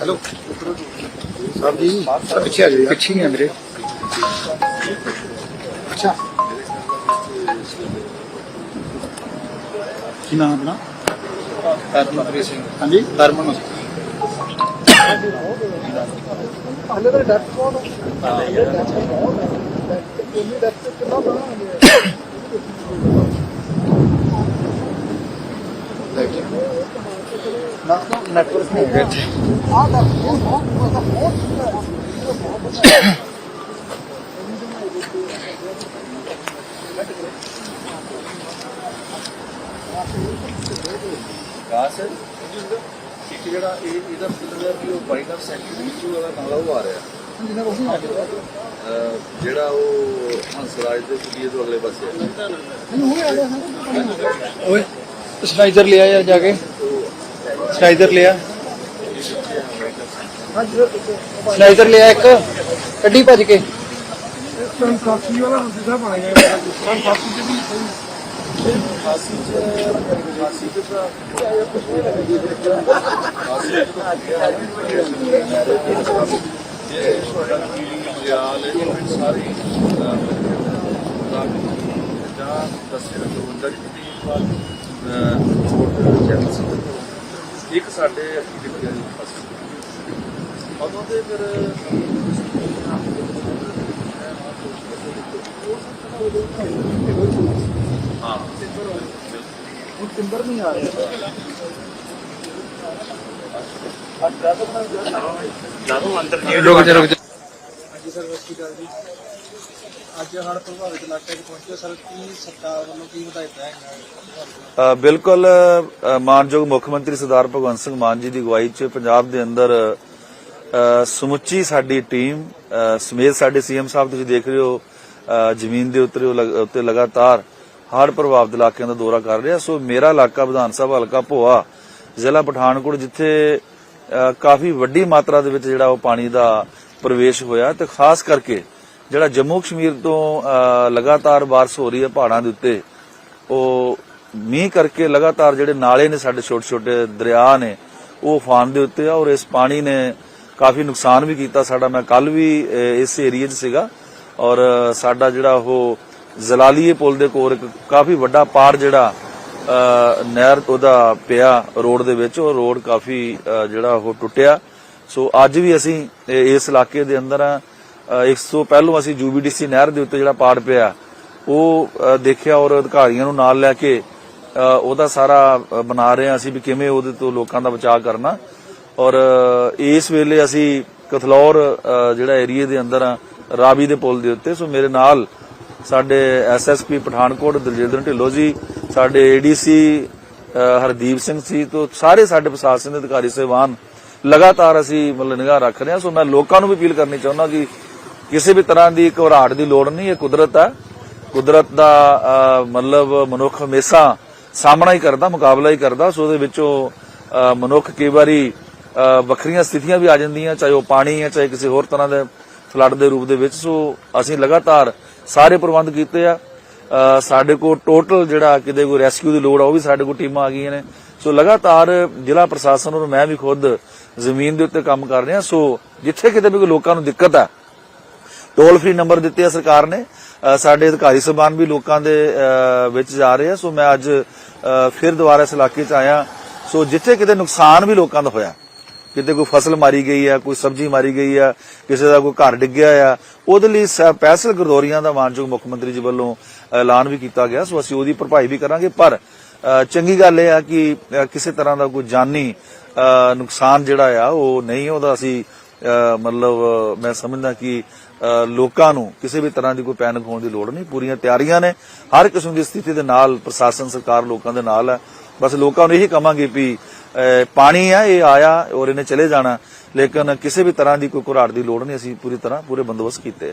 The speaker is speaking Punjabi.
ਹੈਲੋ। ਸਾਹਿਬ ਜੀ ਸਰ ਪਿੱਛੇ ਆ ਜਾਓ। ਪਿੱਛੇ ਹੀ ਆ ਮੇਰੇ। ਅੱਛਾ। ਕੀ ਨਾਮ ਆਪਣਾ? ਹਰਮਨਪ੍ਰੀਤ ਸਿੰਘ। ਹਾਂਜੀ। ਹਰਮਨ ਹਲੇ ਤਾਂ ਇੰਨੀ ਕਿੰਨਾ ਬਣਾ ਨੈਟਵਰਕ ਨਹੀਂ ਹੈਗਾ ਇੱਥੇ ਆ ਡੈਥ ਬਹੁਤ ਬਹੁਤ ਬਹੁਤ ਗਾਸ ਇੱਕ ਜਿਹੜਾ ਇਹ ਇਹਦਾ ਮਤਲਬ ਹੈ ਕਿ ਉਹ ਬਾਈਕਰ ਸੈਂਟਰ ਵਿੱਚ ਵਾਲਾ ਨਾਲਾ ਉਹ ਆ ਰਿਹਾ ਅਹ ਜਿਹੜਾ ਉਹ ਹੰਸਰਾਜ ਦੇ ਕੁੜੀਏ ਤੋਂ ਅਗਲੇ ਪਾਸੇ ਹੈ ਓਏ ਸਨਾਈਜ਼ਰ ਲਿਆ ਯਾਰ ਜਾ ਕੇ। ਸਨਾਈਜ਼ਰ ਲਿਆ ਸਨਾਈਜ਼ਰ ਲਿਆ ਇੱਕ ਕੱਢੀ ਭੱਜ ਕੇ ਸੰਸਾਸੀ ਵਾਲਾ ਹੁੰਦੀ ਸਾਹਿਬ ਆ ਗਿਆ ਸੰਸਾਸੀ ਤੇ ਵੀ ਫਾਸੀ ਚ ਫਾਸੀ ਚ ਤਾਂ ਇਹ ਮਰਿਆਲ ਇਹ ਸਾਰੀ ਜਾਂ ਦਸੇ ਰਜਵੰਦਰ ਦੀ ਛੋਟੇ ਚੈਨਲ ਸੀ ਇੱਕ ਸਾਡੇ ਅੱਖੀ ਦੇ ਪਿਆਰੀ ਫਾਸੀ ਉਦੋਂ ਦੇ ਫਿਰ ਹਾਂ। ਹੁਣ ਟਿੰਬਰ ਨਹੀਂ ਆ ਰਿਹਾ। ਰੁਕ ਜਾ ਰੁਕ ਜਾ। ਸਰ ਸਤਿ ਸ਼੍ਰੀ ਅਕਾਲ ਜੀ। ਅੱਜ ਹੜ੍ਹ ਪ੍ਰਭਾਵਿਤ ਇਲਾਕੇ 'ਚ ਪਹੁੰਚੇ ਸਰ ਕੀ ਸਰਕਾਰ ਵੱਲੋਂ ਕੀ ਹਦਾਇਤਾਂ ਹੈ? ਅ, ਬਿਲਕੁਲ ਅ, ਮਾਨਯੋਗ ਮੁੱਖ ਮੰਤਰੀ ਸਰਦਾਰ ਭਗਵੰਤ ਸਿੰਘ ਮਾਨ ਜੀ ਦੀ ਅਗਵਾਈ 'ਚ ਪੰਜਾਬ ਦੇ ਅੰਦਰ ਅ, ਸਮੁੱਚੀ ਸਾਡੀ ਟੀਮ ਅ, ਸਮੇਤ ਸਾਡੇ ਸੀਐਮ ਸਾਹਿਬ ਤੁਸੀਂ ਦੇਖ ਰਹੇ ਹੋ ਅ, ਜ਼ਮੀਨ ਦੇ ਉੱਤੇ ਉਹ ਲਗ- ਉੱਤੇ ਲਗਾਤਾਰ ਹੜ੍ਹ ਪ੍ਰਭਾਵਿਤ ਇਲਾਕਿਆਂ ਦਾ ਦੌਰਾ ਕਰ ਰਿਹਾ। ਸੋ ਮੇਰਾ ਇਲਾਕਾ ਵਿਧਾਨ ਸਭਾ ਹਲਕਾ ਭੋਆ ਜ਼ਿਲ੍ਹਾ ਪਠਾਨਕੋਟ ਜਿੱਥੇ ਕਾਫੀ ਵੱਡੀ ਮਾਤਰਾ ਦੇ ਵਿੱਚ ਜਿਹੜਾ ਉਹ ਪਾਣੀ ਦਾ ਪ੍ਰਵੇਸ਼ ਹੋਇਆ ਤੇ ਖਾਸ ਕਰਕੇ ਜਿਹੜਾ ਜੰਮੂ ਕਸ਼ਮੀਰ ਤੋਂ ਲਗਾਤਾਰ ਬਾਰਿਸ਼ ਹੋ ਰਹੀ ਹੈ ਪਹਾੜਾਂ ਦੇ ਉੱਤੇ, ਉਹ ਮੀਂਹ ਕਰਕੇ ਲਗਾਤਾਰ ਜਿਹੜੇ ਨਾਲੇ ਨੇ ਸਾਡੇ ਛੋਟੇ ਛੋਟੇ ਦਰਿਆ ਨੇ, ਉਹ ਉਫਾਨ ਦੇ ਉੱਤੇ ਆ ਔਰ ਇਸ ਪਾਣੀ ਨੇ ਕਾਫੀ ਨੁਕਸਾਨ ਵੀ ਕੀਤਾ ਸਾਡਾ। ਮੈਂ ਕੱਲ ਵੀ ਇਸ ਏਰੀਏ 'ਚ ਸੀਗਾ ਔਰ ਸਾਡਾ ਜਿਹੜਾ ਉਹ ਜ਼ਲਾਲੀਏ ਪੁਲ ਦੇ ਕੋਲ ਇੱਕ ਕਾਫੀ ਵੱਡਾ ਪਾੜ ਜਿਹੜਾ ਨਹਿਰ ਉਹਦਾ ਪਿਆ ਰੋਡ ਦੇ ਵਿੱਚ ਉਹ ਰੋਡ ਕਾਫੀ ਜਿਹੜਾ ਉਹ ਟੁੱਟਿਆ। ਸੋ ਅੱਜ ਵੀ ਅਸੀਂ ਇਸ ਇਲਾਕੇ ਦੇ ਅੰਦਰ ਆ ਅਹ, ਇਸ ਤੋਂ ਪਹਿਲਾਂ ਅਸੀਂ ਯੂਬੀਡੀਸੀ ਨਹਿਰ ਦੇ ਉੱਤੇ ਜਿਹੜਾ ਪਾੜ ਪਿਆ ਉਹ ਦੇਖਿਆ ਔਰ ਅਧਿਕਾਰੀਆਂ ਨੂੰ ਨਾਲ ਲੈ ਕੇ ਉਹਦਾ ਸਾਰਾ ਬਣਾ ਰਹੇ ਹਾਂ ਅਸੀਂ ਵੀ ਕਿਵੇਂ ਉਹਦੇ ਤੋਂ ਲੋਕਾਂ ਦਾ ਬਚਾਅ ਕਰਨਾ। ਔਰ ਇਸ ਵੇਲੇ ਅਸੀਂ ਕਥਲੌਰ ਜਿਹੜਾ ਏਰੀਏ ਦੇ ਅੰਦਰ ਆ ਰਾਵੀ ਦੇ ਪੁਲ ਦੇ ਉੱਤੇ ਸੋ ਮੇਰੇ ਨਾਲ ਸਾਡੇ ਐਸਐਸਪੀ ਪਠਾਨਕੋਟ ਦਲਜਿੰਦਰ ਢਿੱਲੋਂ ਜੀ ਸਾਡੇ ਏਡੀਸੀ ਹਰਦੀਪ ਸਿੰਘ ਸੀ ਤੋਂ ਸਾਰੇ ਸਾਡੇ ਪ੍ਰਸ਼ਾਸਨ ਦੇ ਅਧਿਕਾਰੀ, ਸਹਿਬਾਨ, ਲਗਾਤਾਰ ਅਸੀਂ ਮਤਲਬ ਨਿਗਾਹ ਰੱਖ ਰਹੇ ਹਾਂ। ਸੋ ਮੈਂ ਲੋਕਾਂ ਨੂੰ ਵੀ ਅਪੀਲ ਕਰਨੀ ਚਾਹੁੰਦਾ ਕਿ ਕਿਸੇ ਵੀ ਤਰ੍ਹਾਂ ਦੀ ਘਬਰਾਹਟ ਦੀ ਲੋੜ ਨਹੀਂ, ਇਹ ਕੁਦਰਤ ਹੈ। ਕੁਦਰਤ ਦਾ ਮਤਲਬ ਮਨੁੱਖ ਹਮੇਸ਼ਾ ਸਾਹਮਣਾ ਹੀ ਕਰਦਾ, ਮੁਕਾਬਲਾ ਹੀ ਕਰਦਾ। ਸੋ ਉਹਦੇ ਵਿੱਚੋਂ ਮਨੁੱਖ ਕਈ ਵਾਰੀ ਵੱਖਰੀਆਂ ਸਥਿਤੀਆਂ ਵੀ ਆ ਜਾਂਦੀਆਂ, ਚਾਹੇ ਉਹ ਪਾਣੀ ਹੈ, ਚਾਹੇ ਕਿਸੇ ਹੋਰ ਤਰ੍ਹਾਂ ਦੇ ਫਲੱਡ ਦੇ ਰੂਪ ਦੇ ਵਿੱਚ। ਸੋ ਅਸੀਂ ਲਗਾਤਾਰ ਸਾਰੇ ਪ੍ਰਬੰਧ ਕੀਤੇ ਆ। ਸਾਡੇ ਕੋਲ ਟੋਟਲ ਜਿਹੜਾ ਕਿਤੇ ਕੋਈ ਰੈਸਕਿਊ ਦੀ ਲੋੜ ਆ ਉਹ ਵੀ ਸਾਡੇ ਕੋਲ ਟੀਮਾਂ ਆ ਗਈਆਂ ਨੇ। ਸੋ ਲਗਾਤਾਰ ਜ਼ਿਲ੍ਹਾ ਪ੍ਰਸ਼ਾਸਨ ਔਰ ਮੈਂ ਵੀ ਖੁਦ ਜ਼ਮੀਨ ਦੇ ਉੱਤੇ ਕੰਮ ਕਰ ਰਿਹਾ। ਸੋ ਜਿੱਥੇ ਕਿਤੇ ਵੀ ਕੋਈ ਲੋਕਾਂ ਨੂੰ ਦਿੱਕਤ ਆ ਟੋਲ ਫ੍ਰੀ ਨੰਬਰ ਦਿੱਤੇ ਆ ਸਰਕਾਰ ਨੇ। ਸਾਡੇ ਅਧਿਕਾਰੀ ਸਭਾਨ ਵੀ ਲੋਕਾਂ ਦੇ ਅ, ਵਿੱਚ ਜਾ ਰਹੇ ਆ। ਸੋ ਮੈਂ ਅੱਜ ਫਿਰ ਦੁਬਾਰਾ ਇਸ ਇਲਾਕੇ 'ਚ ਆਇਆ। ਸੋ ਜਿੱਥੇ ਕਿਤੇ ਨੁਕਸਾਨ ਵੀ ਲੋਕਾਂ ਦਾ ਹੋਇਆ ਕਿਤੇ ਕੋਈ ਫਸਲ ਮਾਰੀ ਗਈ ਆ, ਕੋਈ ਸਬਜ਼ੀ ਮਾਰੀ ਗਈ ਆ, ਕਿਸੇ ਦਾ ਕੋਈ ਘਰ ਡਿੱਗਿਆ ਆ, ਉਹਦੇ ਲਈ ਸਪੈਸ਼ਲ ਗਰਦੌਰੀਆਂ ਦਾ ਮਾਨਯੋਗ ਮੁੱਖ ਮੰਤਰੀ ਜੀ ਵੱਲੋਂ ਐਲਾਨ ਵੀ ਕੀਤਾ ਗਿਆ, ਸੋ ਅਸੀਂ ਉਹਦੀ ਭਰਪਾਈ ਵੀ ਕਰਾਂਗੇ। ਪਰ ਚੰਗੀ ਗੱਲ ਇਹ ਆ ਕਿ ਕਿਸੇ ਤਰ੍ਹਾਂ ਦਾ ਕੋਈ ਜਾਨੀ ਨੁਕਸਾਨ ਜਿਹੜਾ ਆ, ਉਹ ਨਹੀਂ ਉਹਦਾ ਅਸੀਂ ਮਤਲਬ ਮੈਂ ਸਮਝਦਾ ਕਿ ਲੋਕਾਂ ਨੂੰ ਕਿਸੇ ਵੀ ਤਰ੍ਹਾਂ ਦੀ ਕੋਈ ਪੈਨਿਕ ਹੋਣ ਦੀ ਲੋੜ ਨਹੀਂ। ਪੂਰੀਆਂ ਤਿਆਰੀਆਂ ਨੇ, ਹਰ ਕਿਸਮ ਦੀ ਸਥਿਤੀ ਦੇ ਨਾਲ, ਪ੍ਰਸ਼ਾਸਨ, ਸਰਕਾਰ ਲੋਕਾਂ ਦੇ ਨਾਲ ਹੈ ਬਸ ਲੋਕਾਂ ਨੂੰ ਇਹੀ ਕਹਾਂਗੇ ਵੀ ਪਾਣੀ ਆ, ਇਹ ਆਇਆ ਔਰ ਇਹਨੇ ਚਲੇ ਜਾਣਾ। ਲੇਕਿਨ ਕਿਸੇ ਵੀ ਤਰ੍ਹਾਂ ਦੀ ਕੋਈ ਘੁਰਾੜ ਦੀ ਲੋੜ ਨਹੀਂ, ਅਸੀਂ ਪੂਰੀ ਤਰ੍ਹਾਂ ਪੂਰੇ ਬੰਦੋਬਸਤ ਕੀਤੇ।